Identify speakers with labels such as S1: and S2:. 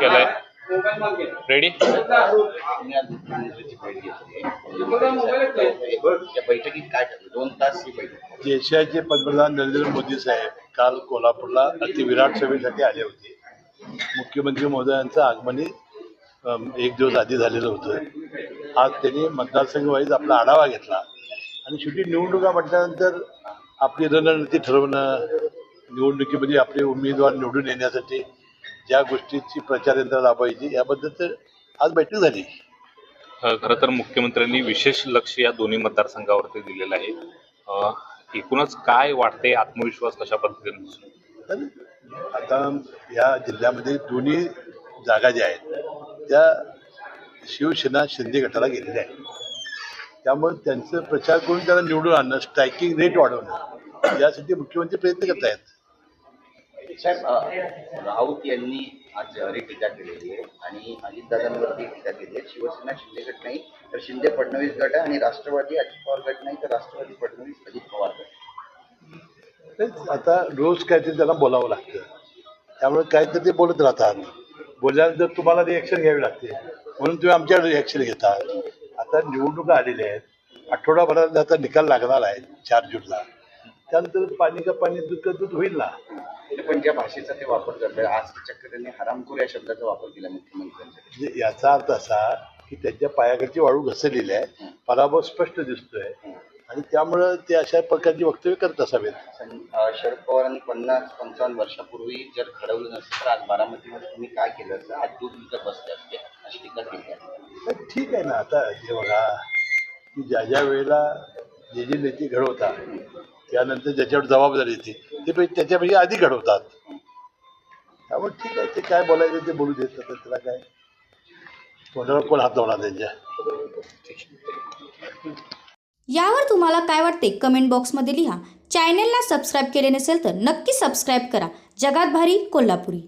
S1: केलंय. रेडी
S2: बैठकीत काय दोन तास ही
S3: देशाचे पंतप्रधान नरेंद्र मोदी साहेब काल कोल्हापूरला अतिविराट सभेसाठी आले होते. मुख्यमंत्री महोदयांचं आगमनही एक दिवस आधी झालेलं होतं. आज त्यांनी मतदारसंघ वाईज आपला आढावा घेतला. आणि शेवटी निवडणुका म्हटल्यानंतर आपली रणनीती ठरवणं निवडणुकीमध्ये आपले उमेदवार निवडून येण्यासाठी ज्या गोष्टीची प्रचार यंत्रणा राबवायची याबद्दल तर आज बैठक झाली.
S1: खरं तर मुख्यमंत्र्यांनी विशेष लक्ष या दोन्ही मतदारसंघावरती दिलेलं आहे. एकूणच काय वाटते आत्मविश्वास कशा पद्धतीने
S3: आता या जिल्ह्यामध्ये दोन्ही जागा ज्या आहेत त्या शिवसेना शिंदे गटाला गेलेल्या आहेत. त्यामुळे त्यांचं प्रचार करून त्यांना निवडून आणणं स्ट्रायकिंग रेट वाढवणं यासाठी मुख्यमंत्री प्रयत्न करत आहेत.
S2: साहेब राऊत यांनी आज जहरी टीका केलेली आहे आणि अजितदादांवरती टीका केली आहे. शिवसेना शिंदे गट नाही तर शिंदे फडणवीस गट आहे आणि राष्ट्रवादी अजित पवार गट नाही तर राष्ट्रवादी फडणवीस अजित पवार गट.
S3: तेच आता रोज काहीतरी त्यांना बोलावं लागतं. त्यामुळे काहीतरी ते बोलत राहतात. बोलल्यानंतर तुम्हाला रिॲक्शन घ्यावी लागते. म्हणून तुम्ही आमच्याकडे रिॲक्शन घेता. आता निवडणुका आलेल्या आहेत. आठवडाभरात आता निकाल लागणार आहे चार जूनला. त्यानंतर पाणी का पाणी दूध का दूध होईल ना?
S2: ते पण ज्या भाषेचा ते वापर करतात आज चक्क त्यांनी हरामखोर या शब्दाचा वापर केला मुख्यमंत्र्यांसाठी
S3: म्हणजे याचा अर्थ असा की त्यांच्या पायाकडची वाळू घसरलेली आहे पराभव स्पष्ट दिसतोय. आणि त्यामुळं ते अशा प्रकारची वक्तव्य करत असावेत.
S2: शरद पवारांनी पन्नास पंचावन्न वर्षापूर्वी जर घडवलं नसतं तर आज बारामतीमध्ये तुम्ही काय केलं असतं? आज दूध विकत बसले असते.
S3: तर ठीक आहे ना आता हे बघा की ज्या ज्या वेळेला जे जे नेते घडवतात त्यानंतर ज्याच्यावर जबाबदारी येते ते पण त्याच्यापेक्षा आधी घडवतात. त्यामुळे ठीक आहे ते काय बोलायचं ते बोलू देत आता त्याला काय? कोणाला कोण हात लावणार त्यांच्या?
S4: यावर तुम्हाला काय वाटते कमेंट बॉक्समध्ये लिहा. चॅनेलला सबस्क्राईब केले नसेल तर नक्की सबस्क्राईब करा. जगात भारी कोल्हापुरी.